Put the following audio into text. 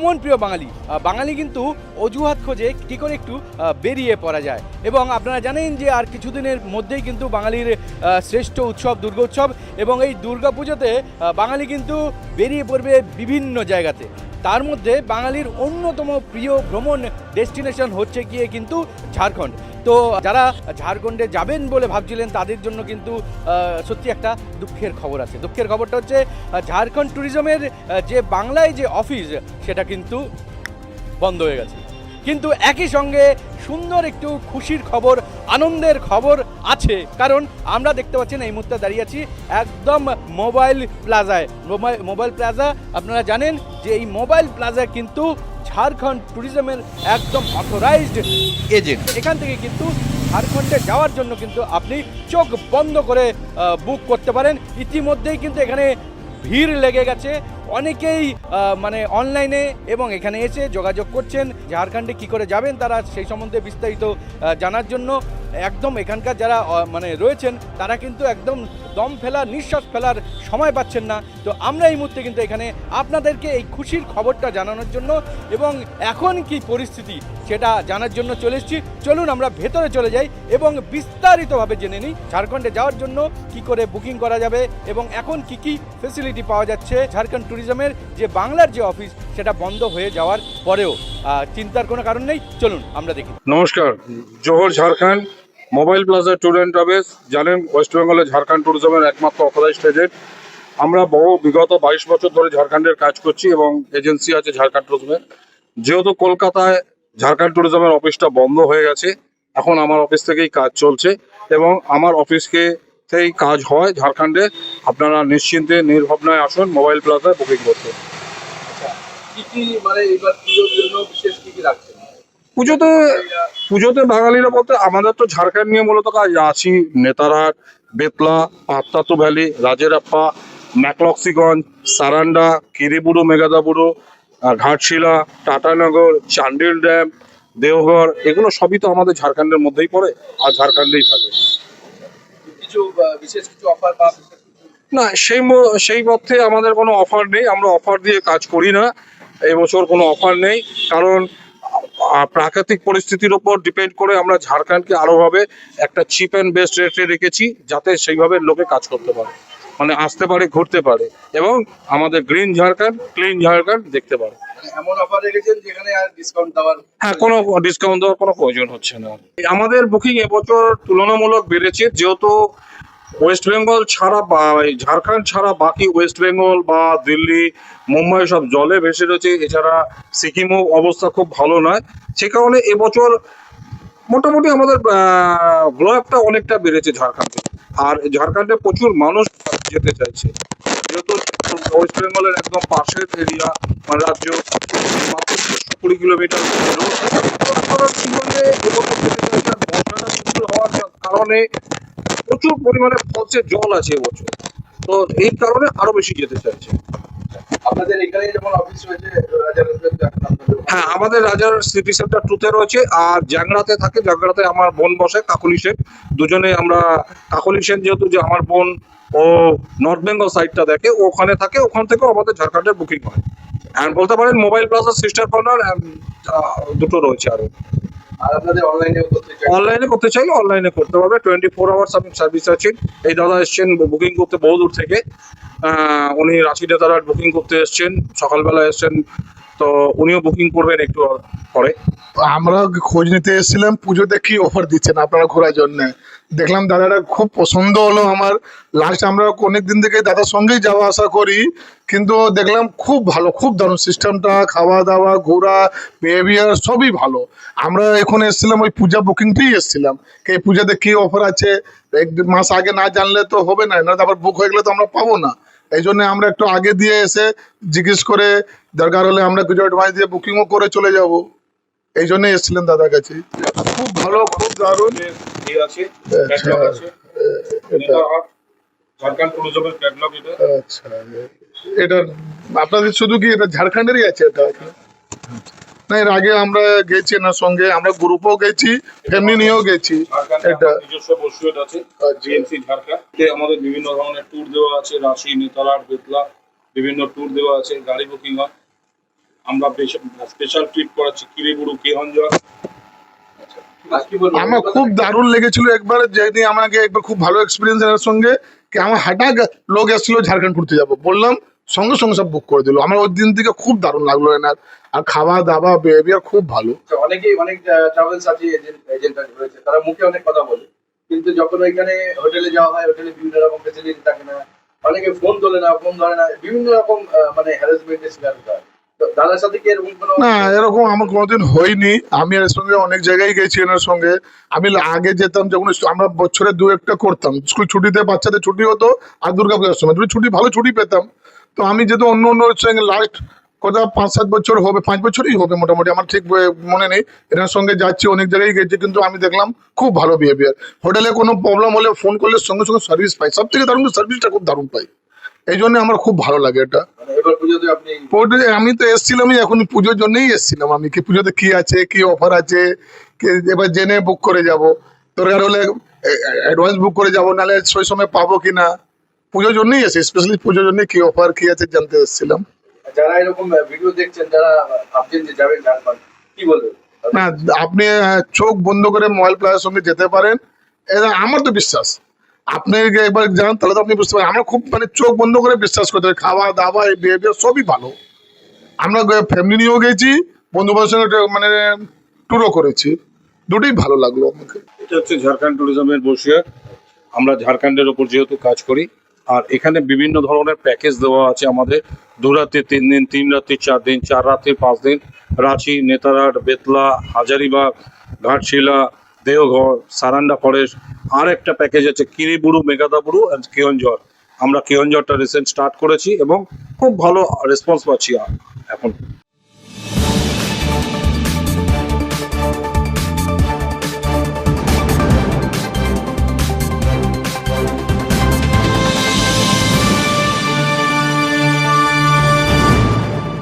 প্রাণপ্রিয় বাঙালি বাঙালি কিন্তু অজুহাত খোঁজে কী করে একটু বেরিয়ে পড়া যায়। এবং আপনারা জানেন যে আর কিছুদিনের মধ্যেই কিন্তু বাঙালির শ্রেষ্ঠ উৎসব, দুর্গোৎসব এবং এই দুর্গাপুজোতে বাঙালি কিন্তু বেরিয়ে পড়বে বিভিন্ন জায়গাতে। তার মধ্যে বাঙালির অন্যতম প্রিয় ভ্রমণ ডেস্টিনেশন হচ্ছে গিয়ে কিন্তু ঝাড়খণ্ড। তো যারা ঝাড়খণ্ডে যাবেন বলে ভাবছিলেন, তাদের জন্য কিন্তু সত্যি একটা দুঃখের খবর আছে। দুঃখের খবরটা হচ্ছে ঝাড়খণ্ড ট্যুরিজমের যে বাংলায় যে অফিস সেটা কিন্তু বন্ধ হয়ে গেছে। কিন্তু একই সঙ্গে সুন্দর একটু খুশির খবর আনন্দের খবর আছে। কারণ আমরা দেখতে পাচ্ছেন এই মুহূর্তে দাঁড়িয়ে আছি একদম মোবাইল প্লাজায়। মোবাইল মোবাইল প্লাজা আপনারা জানেন যে এই মোবাইল প্লাজা কিন্তু ঝাড়খণ্ড ট্যুরিজমের একদম অথরাইজড এজেন্ট। এখান থেকে কিন্তু ঝাড়খণ্ডে যাওয়ার জন্য কিন্তু আপনি চোখ বন্ধ করে বুক করতে পারেন। ইতিমধ্যেই কিন্তু এখানে ভিড় লেগে গেছে। অনেকেই মানে অনলাইনে এবং এখানে এসে যোগাযোগ করছেন ঝাড়খণ্ডে কি করে যাবেন তারা সেই সম্বন্ধে বিস্তারিত জানার জন্য। একদম এখানকার যারা মানে রয়েছেন, তারা কিন্তু একদম দম ফেলার, নিঃশ্বাস ফেলার সময় পাচ্ছেন না। তো আমরা এই মুহূর্তে কিন্তু এখানে আপনাদেরকে এই খুশির খবরটা জানানোর জন্য এবং এখন কি পরিস্থিতি সেটা জানার জন্য চলে এসেছি। চলুন আমরা ভেতরে চলে যাই এবং বিস্তারিতভাবে জেনে নিই ঝাড়খণ্ডে যাওয়ার জন্য কি করে বুকিং করা যাবে এবং এখন কি কি ফেসিলিটি পাওয়া যাচ্ছে ঝাড়খণ্ড ট্যুরিজমের যে বাংলার যে অফিস সেটা বন্ধ হয়ে যাওয়ার পরেও। চিন্তার কোনো কারণ নেই। চলুন, আমরা দেখি। নমস্কার, Johar Jharkhand. Mobile plaza tour and travels জানেন ওয়েস্ট বেঙ্গলের ঝাড়খণ্ড ট্যুরিজমের একমাত্র অথরাইজড এজেন্ট আমরা বহু বিগত বাইশ বছর ধরে ঝাড়খণ্ডের কাজ করছি এবং এজেন্সি আছে ঝাড়খণ্ড ট্যুরিজমের যেহেতু কলকাতায় ঝাড়খণ্ড ট্যুরিজমের অফিসটা বন্ধ হয়ে গেছে, এখন আমার অফিস থেকেই কাজ চলছে এবং আমার অফিসকে থেকেই কাজ হয় ঝাড়খণ্ডে আপনারা নিশ্চিন্তে, নির্ভাবনায় আসুন মোবাইল প্লাজায় বুকিং করতে। কি কি মানে এবার পুজোর জন্য বিশেষ কি কি পুজোতে পুজোতে বাঙালিরা বলতে আমাদের তো ঝাড়খণ্ড নিয়ে মূলত কাজ আছি নেতারহাট বেতলা পাত্তাতু ভ্যালি রাজেরাপ্পা ম্যাকলক্সিগঞ্জ সারান্ডা কিরিবুড়ো মেগাদাবুড়ো আহ, ঘাটশিলা টাটানগর চান্ডিল ড্যাম দেওঘর এগুলো সবই তো আমাদের ঝাড়খণ্ডের মধ্যেই পড়ে আর ঝাড়খণ্ডেই থাকে। না সেই সেই অর্থে আমাদের কোনো অফার নেই আমরা অফার দিয়ে কাজ করি না এবছর কোনো অফার নেই কারণ প্রাকৃতিক পরিস্থিতির ওপর ডিপেন্ড করে আমরা ঝাড়খণ্ডকে আরোভাবে একটা চিপ অ্যান্ড বেস্ট রেটে রেখেছি যাতে সেইভাবে লোকে কাজ করতে পারে। মানে আসতে পারে ঘুরতে পারে এবং আমাদের গ্রিন ঝাড়খণ্ড ক্লিন ঝাড়খণ্ড দেখতে পারে। মানে এমন অফার রেখেছেন যেখানে আর ডিসকাউন্ট দেওয়ার হ্যাঁ কোনো ডিসকাউন্ট দেওয়ার কোনো প্রয়োজন হচ্ছে না। আমাদের বুকিং এবছর তুলনামূলক বেড়েছে যেহেতু ওয়েস্ট বেঙ্গল ছাড়া ঝাড়খণ্ড ছাড়া বাকি ওয়েস্ট বেঙ্গল বা দিল্লি, মুম্বাই সব জলে ভেসে রয়েছে। এছাড়া সিকিমও অবস্থা খুব ভালো নয়। সে কারণে এবছর মোটামুটি আমাদের ব্লকটা অনেকটা বেড়েছে ঝাড়খণ্ডে আর ঝাড়খণ্ডে প্রচুর মানুষ যেতে চাইছে। যেহেতু ওয়েস্ট বেঙ্গলের একদম পাশের এরিয়া মানে রাজ্য কুড়ি কিলোমিটার হওয়ার কারণে প্রচুর পরিমাণে ফলসের জল আছে এবছর তো এই কারণে আরও বেশি যেতে চাইছে। আপনাদের এখানে যেমন অফিস রয়েছে হ্যাঁ আমাদের রাজার সিটি সেন্টার টুতে রয়েছে আর জ্যাংড়াতে থাকে। জ্যাংড়াতে আমার বোন বসে কাকলি সেন। দুজনে আমরা কাকলি সেন যেহেতু যে আমার বোন ও নর্থ বেঙ্গল সাইডটা দেখে ওখানে থাকে ওখান থেকেও আমাদের ঝাড়খণ্ডের বুকিং হয়। অ্যান্ড বলতে পারেন মোবাইল প্লাজা সিস্টার কর্নার দুটো রয়েছে আরও। অনলাইনে করতে চাইলে অনলাইনে করতে পারবে টোয়েন্টি ফোর আওয়ার্স আমি সার্ভিস আছেন এই দাদা এসছেন বুকিং করতে বহু দূর থেকে উনি রাঁচিতে তারা বুকিং করতে এসছেন। সকালবেলা এসছেন। তো উনিও বুকিং করবেন একটু পরে। আমরা খোঁজ নিতে এসেছিলাম পুজোতে কি অফার দিচ্ছেন আপনারা ঘোরার জন্য। দেখলাম দাদাটা খুব পছন্দ হলো আমার। লাস্ট আমরা অনেক দিন থেকে দাদার সঙ্গেই যাওয়া আসা করি, কিন্তু দেখলাম খুব ভালো, খুব দারুণ সিস্টেমটা খাওয়া দাওয়া ঘোরা বিহেভিয়ার সবই ভালো। আমরা এখন এসেছিলাম, ওই পূজা বুকিংটাই এসেছিলাম। এই পূজাতে কি অফার আছে, এক মাস আগে না জানলে তো হবে না না আবার বুক হয়ে গেলে তো আমরা পাবো না। এই জন্য আমরা একটু আগে দিয়ে এসে জিজ্ঞেস করে দরকার হলে আমরা কিছু অ্যাডভান্স দিয়ে বুকিংও করে চলে যাব। এই জন্য এসেছিলেন দাদার কাছে। খুব ভালো খুব দারুণ। আচ্ছা, এটা। আচ্ছা আপনাদের শুধু কি এটা ঝাড়খণ্ডেরই আছে এটা? না এর আগে আমরা গেছি না সঙ্গে আমরা গ্রুপও গেছি ফ্যামিলি নিয়েও গেছি। এটা। নিজস্ব বসুয়েট আছে জিএনসি ঝাড়খণ্ড। আমাদের বিভিন্ন ধরনের ট্যুর দেওয়া আছে রাঁচি নেতারহাট বেতলা বিভিন্ন ট্যুর দেওয়া আছে গাড়ি বুকিং হয়। আমরা স্পেশাল ট্রিট করাচ্ছি। কিরিবুড়ু কিহঞ্জর আর কি আমার খুব দারুণ লেগেছিল একবার যেদিন আমাকে একবার খুব ভালো এক্সপিরিয়েন্স এর সঙ্গে কি আমার হাঁটা লোক এসেছিল ঝাড়খণ্ড ঘুরতে যাব। বললাম সঙ্গে সঙ্গে সব বুক করে দিল। আমার ওই দিন থেকে খুব দারুণ লাগল এনার। আর খাওয়া দাওয়া বিহেভিয়ার খুব ভালো। আচ্ছা, অনেকেই অনেক ট্রাভেলস আছে এজেন্ট এজেন্ট রয়েছে। তারা মুখে অনেক কথা বলে। কিন্তু যখন ওইখানে হোটেলে যাওয়া হয় হোটেলে বিভিন্ন রকম ফেসিলিটি থাকে না অনেকে ফোন তোলে না ফোন ধরে না বিভিন্ন রকম মানে হ্যারাসমেন্টের শিকার হয়। না, এরকম আমার কোনোদিন হয়নি। আমি এর সঙ্গে অনেক জায়গায় গেছি এনার সঙ্গে। আমি আগে যেতাম যখন আমরা বছরে দু একটা করতাম। স্কুল ছুটিতে বাচ্চাদের ছুটি হতো আর দুর্গাপূজার সময়। ছুটি ভালো ছুটি পেতাম, তো আমি যেহেতু অন্য অন্য সঙ্গে লাস্ট কথা পাঁচ, সাত বছর হবে, পাঁচ বছরই হবে মোটামুটি। আমার ঠিক মনে নেই। এনার সঙ্গে যাচ্ছি, অনেক জায়গায় গেছি, কিন্তু আমি দেখলাম খুব ভালো বিহেভিয়ার হোটেলে কোনো প্রবলেম হলে ফোন করলে সঙ্গে সঙ্গে সার্ভিস পাই। সব থেকে দারুণ সার্ভিসটা খুব দারুণ পাই। এই জন্য আমার খুব ভালো লাগে এটা। মানে আপনি আমি তো এসেছিলামই এখন পুজোর জন্যই এসেছিলাম আমি। কি পুজোতে কি আছে কি অফার আছে এবার জেনে বুক করে যাব। দরকার হলে অ্যাডভান্স বুক করে যাব নাহলে সেই সময় পাবো কি না? পুজোর জন্যই এসেছি স্পেশালি পুজোর জন্য কি অফার কি আছে জানতে এসেছিলাম। যারা এরকম ভিডিও দেখছেন যারা ভাবছেন যে যাবেন কি বলবেন? না আপনি চোখ বন্ধ করে মোবাইল প্লাসের সঙ্গে যেতে পারেন। আমার তো বিশ্বাস আপনি একবার যান তাহলে তো আপনি বুঝতে পারেন আমরা খুব মানে চোখ বন্ধ করে বিশ্বাস করতে পারি। খাওয়া, দাওয়া, এই বিহেভিয়ার সবই ভালো। আমরা ফ্যামিলি নিয়েও গেছি বন্ধু বান্ধবের সঙ্গে মানে ট্যুরও করেছি। দুটোই ভালো লাগল আমাকে। এটা হচ্ছে ঝাড়খণ্ড ট্যুরিজমের বসিয়া। আমরা ঝাড়খণ্ডের ওপর যেহেতু কাজ করি, আর এখানে বিভিন্ন ধরনের প্যাকেজ দেওয়া আছে আমাদের। দু রাত্রি তিন দিন, তিন রাত্রি চার দিন, চার রাত্রি পাঁচ দিন। রাঁচি, নেতারহাট, বেতলা, হাজারিবাগ, ঘাটশিলা, দেওঘর, সারান্ডা ফরেস্ট আর একটা প্যাকেজ আছে কিরিবুড়ু মেগাদাবুড়ু অ্যান্ড কেয়ঞ্জর আমরা কেয়ঞ্জরটা রিসেন্ট স্টার্ট করেছি এবং খুব ভালো রেসপন্স পাচ্ছি এখন